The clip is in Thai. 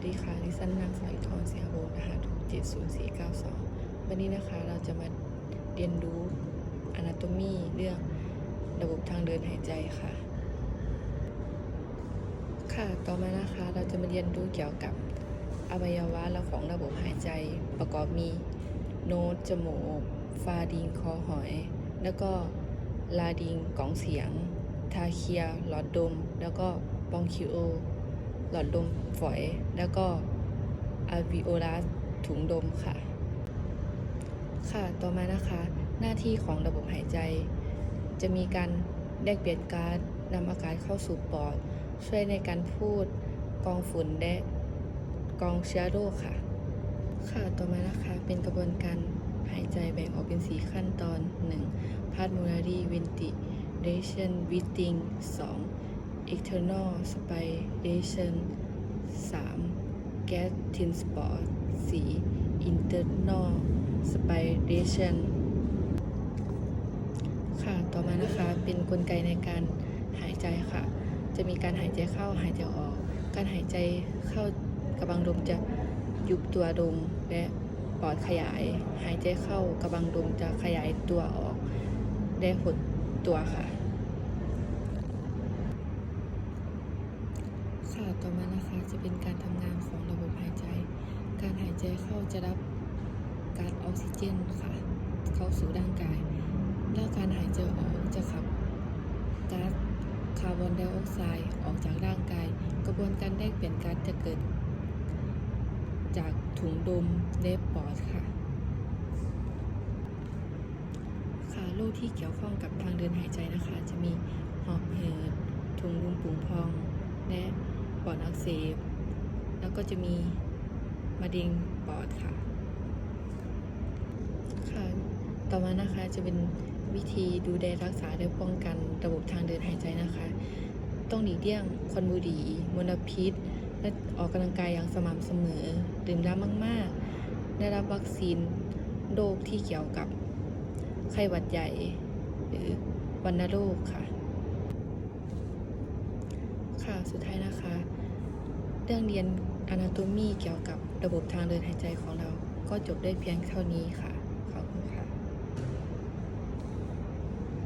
วัสดีค่ะดิฉันนางสาวอิทรเสียโบงนะคะทุก70492วันนี้นะคะเราจะมาเรียนรู้ anatomy เรื่องระบบทางเดินหายใจค่ะ ค่ะ ต่อมานะคะเราจะมาเรียนรู้เกี่ยวกับอวัยวะและของระบบหายใจ ประกอบมีโนสจมูก ฟาดิงคอหอย แล้วก็ลาดิงกล่องเสียง ทาเคียหลอดดม แล้วก็บองคิโอ หลอดลมฝอย แล้วก็อ l วิโอลัสถุงดมค่ะ ค่ะ ต่อมานะคะ หน้าที่ของระบบหายใจ จะมีการแลกเปลี่ยนก๊าซนำอากาศเข้าสู่ปอด ช่วยในการพูด กองฝุ่นและกองเชื้อโรคค่ะ ค่ะ ต่อมานะคะเป็นกระบวนการหายใจแบ่งออกเป็น4ขั้นตอน 1. pulmonary ventilation breathing 2. Eternal spiration 3. gas transport 4. internal spiration ค่ะ ต่อมานะคะ เป็นกลไกในการหายใจค่ะ จะมีการหายใจเข้าหายใจออก การหายใจเข้ากระบังลมจะยุบตัวลงและปอดขยาย หายใจเข้ากระบังลมจะขยายตัวออกและหดตัวค่ะ ค่ะต่อมานะคะจะเป็นการทำงานของระบบหายใจ การหายใจเข้าจะรับก๊าซออกซิเจนค่ะ เข้าสู่ร่างกาย แล้วการหายใจออกจะขับก๊าซคาร์บอนไดออกไซด์ออกจากร่างกาย กระบวนการแลกเปลี่ยนก๊าซจะเกิด จากถุงดมและปอดค่ะ ค่ะโรคที่เกี่ยวข้องกับทางเดินหายใจนะคะ จะมีหอบหืดถุงลมปุ่งพอง และ อดอักเสบ แล้วก็จะมีมะเร็งปอดค่ะ ค่ะ ต่อมานะคะจะเป็นวิธีดูแลรักษาและป้องกันระบบทางเดินหายใจนะคะ ต้องหลีกเลี่ยงควันบุหรี่มลพิษ และออกกำลังกายอย่างสม่ำเสมอ ดื่มน้ำมาก ๆ ได้รับวัคซีนโรคที่เกี่ยวกับไข้หวัดใหญ่ หรือวัณโรคค่ะ ค่ะ สุดท้ายนะคะ เรื่องเรียน anatomy เกี่ยวกับระบบทางเดินหายใจของเรา ก็จบได้เพียงเท่านี้ค่ะ